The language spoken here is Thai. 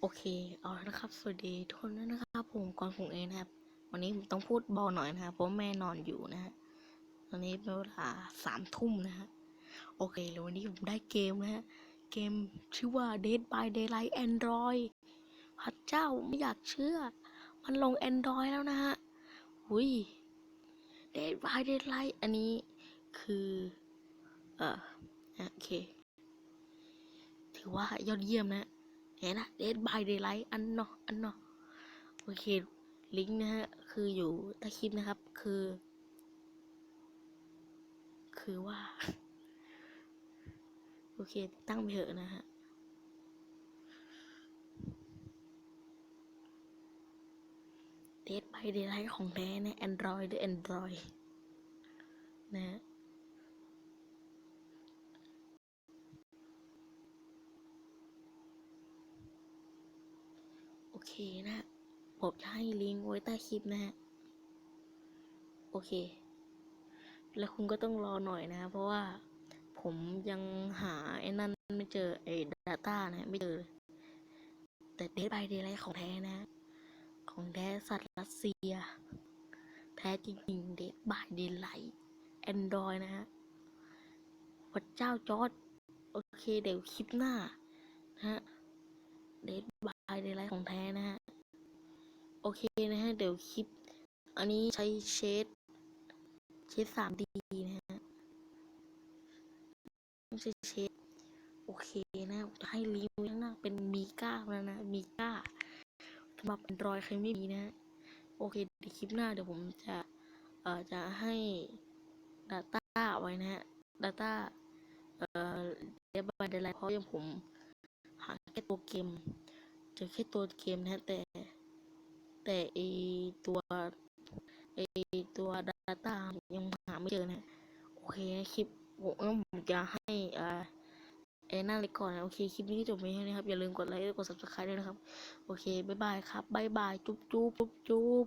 โอเค เอาละครับ สวัสดีทุกคนด้วยนะครับผมกอนผงเองนะครับ วันนี้ผมต้องพูดเบาหน่อยนะครับเพราะแม่นอนอยู่นะฮะ ตอนนี้เป็นเวลาสามทุ่มนะฮะ โอเคแล้ววันนี้ผมได้เกมนะฮะ เกมชื่อว่า Dead by Daylight Android พระเจ้าไม่อยากเชื่อ มันลง Android แล้วนะฮะหุย Dead by Daylight อันนี้คือ เออโอเค ถือว่ายอดเยี่ยมนะ เห็นนะ Dead by Daylight อันเนาะอันเนาะโอเค ลิงก์นะฮะ คืออยู่ใต้คลิปนะครับ คือ คือว่า โอเค ตั้งไปเถอะนะฮะ Dead by Daylight ของแท้ในะ Android ด้วย Android นะฮะ โอ เคนะผมจะให้ลิงก์ไว้ใต้คลิปนะฮะ โอเค แล้วคุณก็ต้องรอหน่อยนะ เพราะว่าผมยังหาไอ้นั่นไม่เจอไอ้ Data นะ ไม่เจอเแต่ Dead by Daylight ของแท้นะ ของแท้สัตว์รัสเซีย แท้จริงๆ Dead by Daylight Android นะฮะพระเจ้าจอร์ดโอเคเดี๋ยวคลิปหน้านะฮะ เดดบายเดไลท์ของแท้นะฮะ โอเคนะฮะ เดี๋ยวคลิป อันนี้ใช้เชดเชดสามดีนะฮะไม่ใช่เชดโอเคนะจะให้รีวิวข้างหน้าเป็นมีก้าแล้วนะมีก้าสำหรับ Android ใครไม่มีนะฮะ โอเคเดี๋ยวคลิปหน้าเดี๋ยวผมจะเอ่อจะให้ Data ไว้นะฮะ Data เอ่อเดบายเดไลท์เพราะยังผมหาแค่ตัวเกม จะแค่ตัวเกมนะแต่ แต่ไอตัวไอตัว Data ยังหาไม่เจอนะ โอเคนะคลิปผมผมจะให้อ่าไอ้นั่นเลยก่อนนะ โอเค คลิปนี้จบไปแค่นี้ครับ อย่าลืมกดไลค์กด subscribe ด้วยนะครับ โอเค บ๊ายบายครับ บ๊ายบาย จุ๊บจุ๊บจุ๊บจุ๊บ